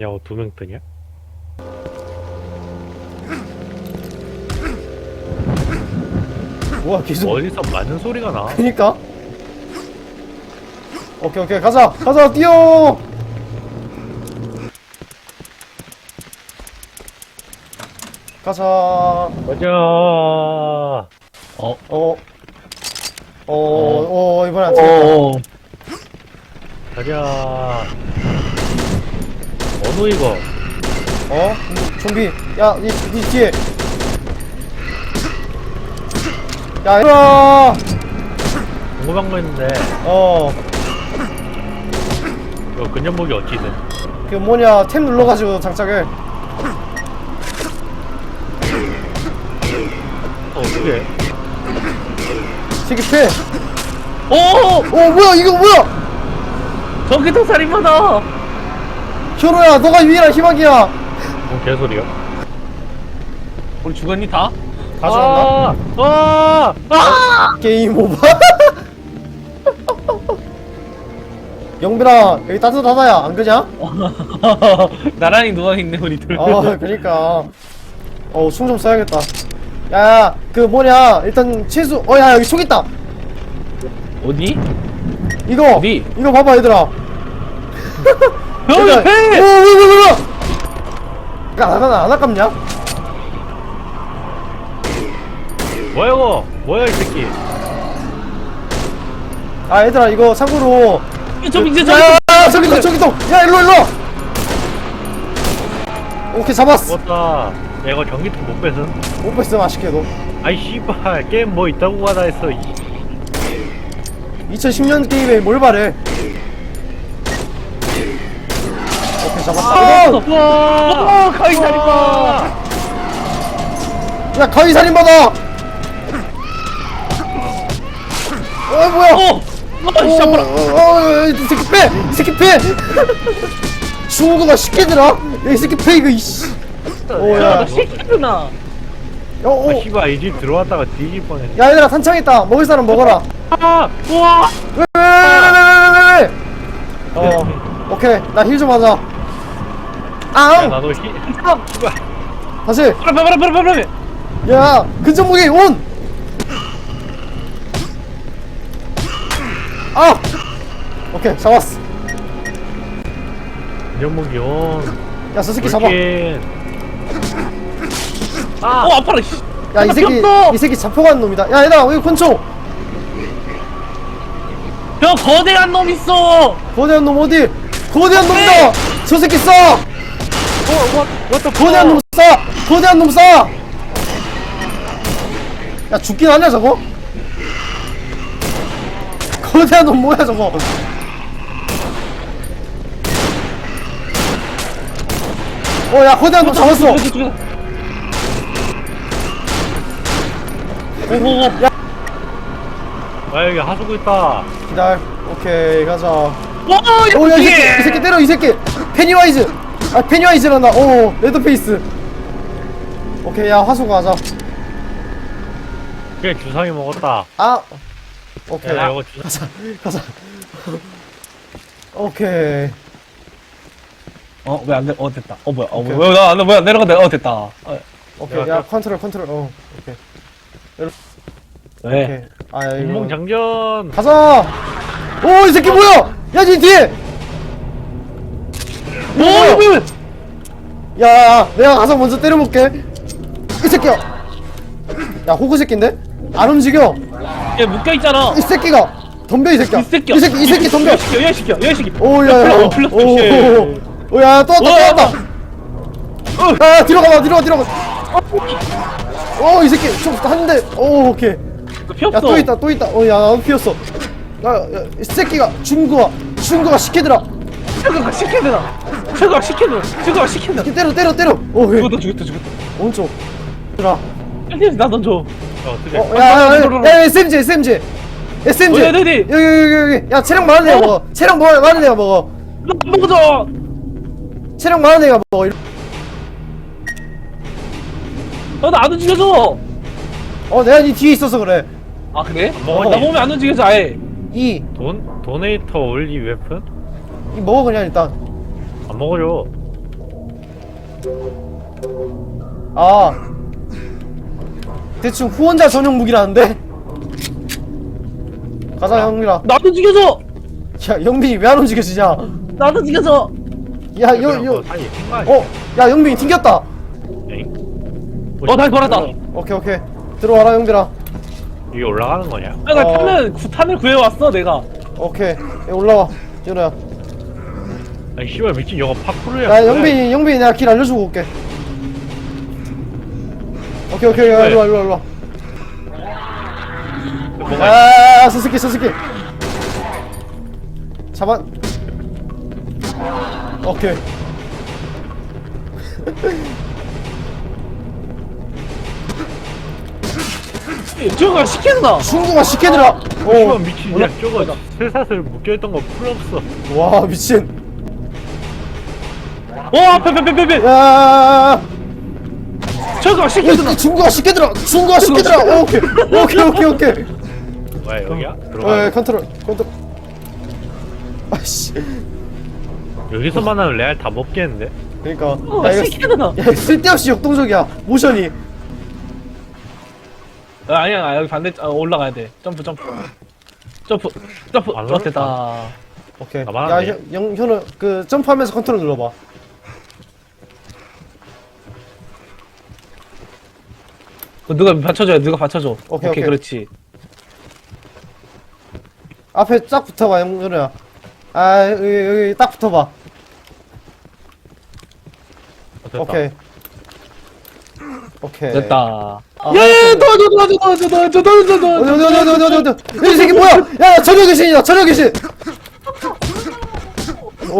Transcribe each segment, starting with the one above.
야, 두명 뜨냐? 우와 계속 어디서 맞는 소리가 나? 그니까 오케이 오케이 가자 가자 뛰어 가자 어 가자. 어, 어, 이번에 안 되겠다. 어, 가자. 어느 이거? 어? 음, 좀비. 야, 니, 니 뒤에. 야, 얘들아! 공부방거 있는데, 어, 이거 근접목이 어찌든. 그 뭐냐, 탭 눌러가지고 장착을. 어, 어떻게? 패. 오! 어, 뭐야, 이거 뭐야! 전기톱 살인마다! 현우야, 너가 유일한 희망이야! 뭔 개소리야? 우리 죽었니 다? 다 죽었나? 아! 아! 게임 오버. 영빈아, 여기 따뜻하다야, 안 그냐? 나란히 누워있네 우리들 어, 그니까. 어, 숨좀 써야겠다. 야, 그 뭐냐, 일단 최소, 어, 야, 여기 총 있다! 어디? 이거! 어디? 이거 봐봐, 얘들아. 형 옆에! 오, 오, 오, 오, 오! 야, 안, 아깝냐? 뭐야, 이거? 뭐야, 이 새끼? 아, 얘들아, 이거 참고로. 저 이제 야, 저기 야, 저기 또, 저기 또! 야, 일로, 일로! 오케이, 잡았어. 죽었다. 야, 이거 전기통 못 뺏은? 못 뺐어, 아쉽게도. 아이, 씨발. 게임 뭐 있다고 하다 했어. 이- 2010년 게임에 뭘 바래. 오케이, 잡았다. 아! 어! 와! 가위 살인마! 야, 가위 살인마다! 어, 뭐야! 어! 아, 씨, 아파라! 어, 어, 이 새끼 빼! 이 새끼 빼! 중국어가 쉽게 들어? 야, 이 새끼 빼, 이거, 이씨. 오, 야, 야. 나 새끼구나! 어, 어. 아, 씨발, 이 집 들어왔다가 뒤질 뻔했네. 야, 얘들아, 탄창 있다. 먹을 사람 먹어라. 아! 우와! 왜, 왜, 왜, 왜, 왜, 왜, 왜? 어, 오케이. 나 힐 좀 하자. 야, 앙! 나도 히, 씨발. 다시. 빨리 빨리 빨리 빨리 빨리! 야, 근접무기 온! 아! 오케이, 잡았어. 전목이 온. 야, 저 새끼 잡아. 아! 어 아파라 씨! 야, 이 새끼! 이 새끼 잡혀가는 놈이다. 야, 얘들아, 여기 권총! 형 거대한 놈 있어! 거대한 놈 어디? 거대한 네. 놈이다! 저 새끼 쏴! 어, the 거대한 놈 쏴! 거대한 놈 쏴! 야, 죽긴 하냐, 저거? 거대한 놈 뭐야, 저거? 어, 야, 거대한 놈 잡았어! 아, 여기 하수구 있다. 기다려. 오케이, 가자. 와! 오, 야, 이 새끼! 이 새끼 때려, 이 새끼! 페니와이즈! 아, 페니와이즈란다. 오, 레드페이스. 오케이, 야, 화수 가자. 그래, 주상이 먹었다. 아! 오케이. 야, 이거 주상. 가자. 오케이. 어, 왜 안 돼? 어, 됐다. 어, 뭐야. 어, 오케이. 뭐야. 나, 나, 뭐야. 내려간다. 어, 됐다. 어, 오케이. 야, 야, 야. 컨트롤, 컨트롤. 어, 오케이. 왜? 오케이. 아, 이거. 장전. 가자! 오, 이 새끼 뭐야! 야, 니 뒤에! 오, 왜? 야, 내가 가서 먼저 때려볼게. 이 새끼야! 야, 호구 새끼인데? 안 움직여! 얘 묶여 있잖아. 이 새끼가! 덤벼, 이 새끼야! 이 새끼야. 이 새끼, 이 새끼 덤벼! 야, 시켜, 야, 시켜, 야, 시켜. 오, 야, 야, 어, 플러스, 오, 씨. 오, 오, 야, 또 왔다, 또. 왔다! 야, 야, 뒤로 가봐, 뒤로 가, 뒤로 가! 오, 이 새끼, 좀, 한 대, 오, 오케이. 피 야, 없어. 또 있다, 또 있다. 어, 야, 나도 피었어. 야, 야, 이 새끼가, 중구가, 중구가 시키더라. 최고가 시켜드라. 최고가 시켜드라. 최고가 시켜드라. 이렇게 때려, 때려, 때려. 오, 왜? 죽었다, 죽었다, 죽었다. 오른쪽. 들아. 빨리 나 던져. 어, 어떻게? 어, 야, 야, 야, 야, SMG, SMG. SMG. 어디, 어디, 어디? 여기, 여기, 여기. 야, 체력 많은 애가 어? 먹어. 체력 많은 많은 애가 먹어. 나 먹어줘. 체력 많은 애가 먹어. 이러- 어, 나안 움직여줘. 어, 내가 니 뒤에 있어서 그래. 아, 그래? 먹었니? 나 몸이 안 움직여져, 아예. 이, 돈, 도네이터 올리 웨폰? 이 먹어, 그냥 일단. 안 먹어줘. 아. 대충 후원자 전용 무기라는데? 가자 영민아. 나도 죽여줘! 야 영민이 왜 안 움직여지냐? 나도 죽여줘! 그냥 야여여 뭐 어? 야 튕겼다. 엥? 어 다시 돌았다. 오케이 오케이. 들어와라 영빈아. 이게 올라가는 거냐? 아, 나 어. 탄을 구- 탄을 구해왔어 내가. 오케이. 야, 올라와. 연우야 아니 씨발 미친 영어 파쿠르야. 야 영빈이 영빈이 내가 길 알려주고 올게. 오케이 오케이 야, 일로와 일로와 일로와. 뭐가 아 스스키 스스키. 잡아. 오케이. 저거 시켰나? 중국어 시켜들어 씨발 오와 미친 야 저거 쇠사슬 묶여있던 거풀 없어. 미친 어 앞에 앞에 앞에 앞에. 야 저거 시켰나? 중국어 시켜들어. 중국어 시켜들어. 오케이 오케이 오케이 오케이. 뭐야 여기야? 어 들어가 컨트롤 컨트롤. 아씨. 여기서 만나면 레알 다 먹겠는데? 그러니까. 어 야, 이거 시켰나 야, 쓸데없이 역동적이야. 모션이. 아, 아니야 아, 여기 반대 아, 올라가야 돼. 점프 점프. 점프 점프. 안어 됐다. 오케이. 나만 야 하네. 현- 현우 그 점프하면서 컨트롤 눌러봐 그 누가 받쳐줘야 누가 받쳐줘. 오케이, 오케이. 그렇지. 앞에 쫙 붙어봐 영- 현우야. 아 여기, 여기 딱 붙어봐. 어, 됐다. 오케이. 오케이. 됐다. 아, 예예 도와줘 도와줘 도와줘 도와줘 도와줘 어디 도와줘. 어디 어디 어디 어디 어디 이 새끼 뭐야? 야 저녁 귀신이다 저녁 귀신. 나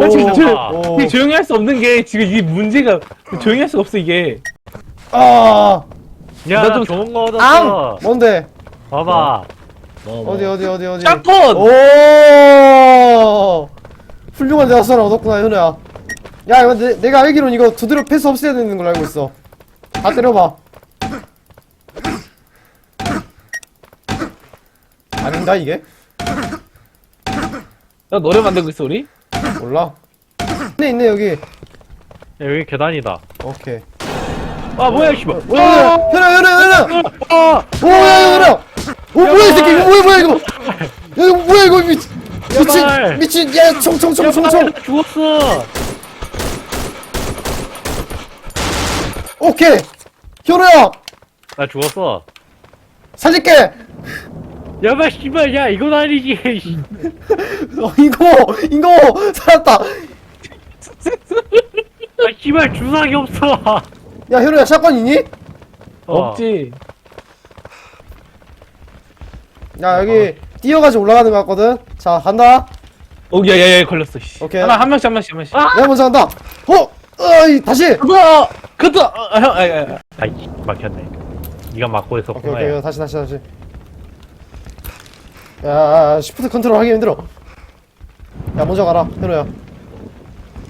지금 오. 조, 이게 조용히 할 수 없는 게 지금 이 문제가 조용히 할 수가 없어 이게. 아, 야, 나나 좀- 좋은 거 앙! 얻었어. 뭔데? 봐봐. 어디 어디 어디 어디? 짝폰 오! 훌륭한 대학생을 얻었구나 현우야. 야 이거 내, 내가 알기로는 이거 두드려 패스 없애야 되는 걸로 알고 있어. 다 때려봐. 아닌가 이게? 야 노래 만들고 있어 우리 몰라. 있네 있네 여기. 야, 여기 계단이다. 오케이. 아, 뭐야, 씨발. 오, 현우야 현우야 현우야. 아! 오야 현우야. 오 뭐야 이 새끼 이거 뭐야 뭐야 이거. 야 이거 뭐야 이거 미, 야발. 미친 미친 야 총총총총총. 죽었어. 오케이. 현우야 나 죽었어. 살릴게. 야, 마, 씨발, 야, 이건 아니지. 씨. 어, 이거 이거 살았다. 아, 씨발, 주사기 없어. 야 현우야 샷건 있니? 어. 없지 야 여기 뛰어가지고 올라가는 거 같거든. 자 간다. 어 야야야 걸렸어 씨. 오케이. 하나 한 명씩 한 명씩 한 명씩 아! 내가 먼저 간다. 어, 어이 다시. 그거 그거 어, 형 아이, 아이, 아이. 아이, 막혔네. 니가 막고 오케이 있었구나. 오케이 야. 다시 다시 다시. 야 시프트 컨트롤 하기 힘들어. 야 먼저 가라 현우야.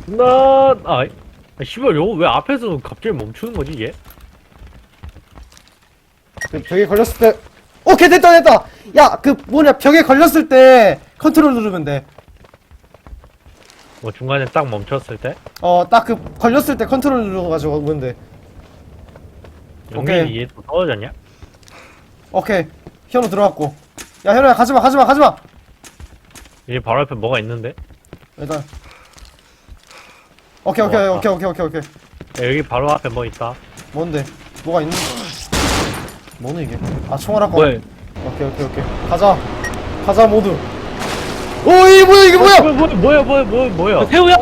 나, 아, 아, 씨발, 요거 왜 앞에서 갑자기 멈추는 거지, 얘? 그 벽에 걸렸을 때. 오케이 됐다 됐다. 야 그 뭐냐 벽에 걸렸을 때 컨트롤 누르면 돼. 뭐 중간에 딱 멈췄을 때? 어딱 그 걸렸을 때 컨트롤 눌러가지고 오면 돼. 오케이. 영민이 얘또 떨어졌냐? 오케이 현우 들어갔고. 야 현우야 가지마 가지마 가지마. 얘 바로 앞에 뭐가 있는데? 일단. 오케이 오케이 어, 오케이 오케이 오케이 오케이. 야, 여기 바로 앞에 뭐 있다. 뭔데? 뭐가 있는? 뭐는 이게? 아 총알 아까. 뭐야 오케이 오케이 오케이. 가자. 가자 모두. 오 이게 뭐야 이게 뭐야? 뭐야, 뭐야, 뭐야, 뭐야, 뭐야. 어, 새우야